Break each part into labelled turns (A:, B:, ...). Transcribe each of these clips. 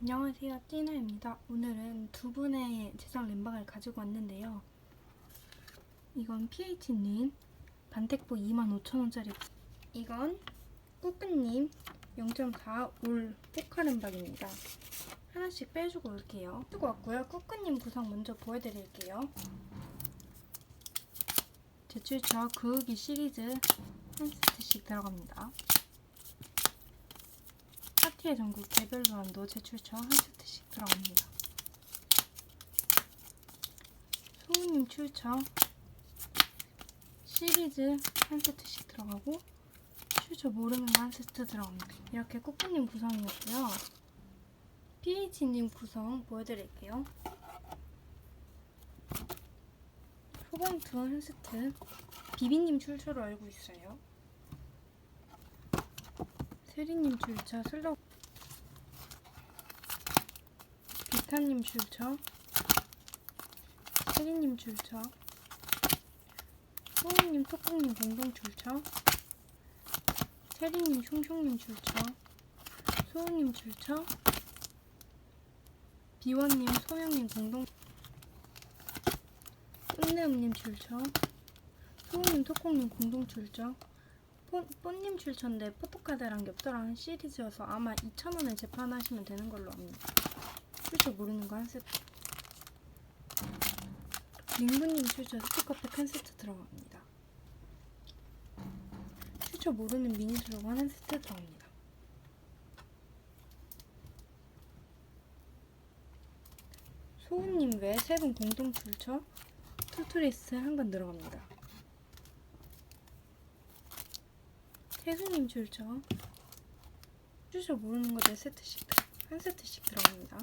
A: 안녕하세요. 띠나입니다. 오늘은 두 분의 제작 램박을 가지고 왔는데요. 이건 PH님 반택보 25,000원짜리. 이건 꾸꾸님 0.4올 포카 램박입니다. 하나씩 빼주고 올게요. 쓰고 왔고요. 꾸꾸님 구성 먼저 보여드릴게요. 제출처 그으기 시리즈 한 세트씩 들어갑니다 파티의 전국 개별 로 한도 제출처 한 세트씩 들어갑니다. 소우님 출처 시리즈 한 세트씩 들어가고 출처 모르는 거 한 세트 들어갑니다. 이렇게 꾸꾸님 구성이었고요. PH님 구성 보여드릴게요. 소방투 한 세트 비비님 출처로 알고 있어요. 세리님 출처 슬러 비타님 출처 세리님 출처 소우님 토콩님 공동 출처 세리님 숑숑님 출처 소우님 출처 비원님 소영님 공동. 꽃내음님 출처 소우님 토콩님 공동 출처 뽀, 뽀님 출처인데 포토카드랑 엽서랑 시리즈여서 아마 2,000원에 재판하시면 되는 걸로 압니다. 출처 모르는 거 한 세트. 링부님 출처 스티커팩 한 세트 들어갑니다. 출처 모르는 미니 슬로건 한 세트 들어갑니다. 소우님 외세분 공동 출처 툴투리스 한 건 들어갑니다. 태수님 출처 출처 모르는 거 네 세트씩 한 세트씩 들어갑니다.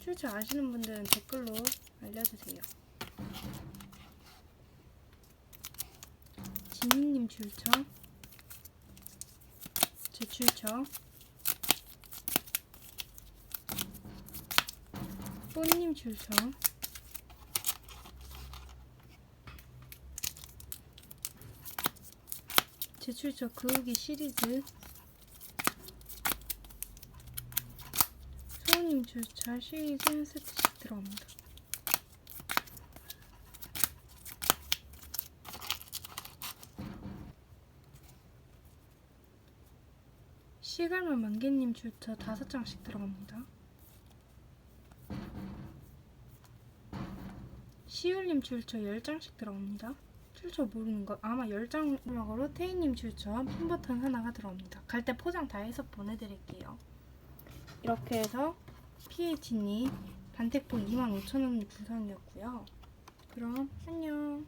A: 출처 아시는 분들은 댓글로 알려주세요. 지민님 출처 제 출처 뽀님 출처 제출처 그우기 시리즈 소우님 주차 시리즈 한 세트씩 들어갑니다. 시갈만 만개님 주차 다섯 장씩 들어갑니다. 시울님 출처 10장씩 들어갑니다. 출처 모르는 거 아마 10장막으로 태희님 출처 핀 버튼 하나가 들어옵니다. 갈 때 포장 다 해서 보내드릴게요. 이렇게 해서 PH님 반택보 25,000원 구성이었고요. 그럼 안녕.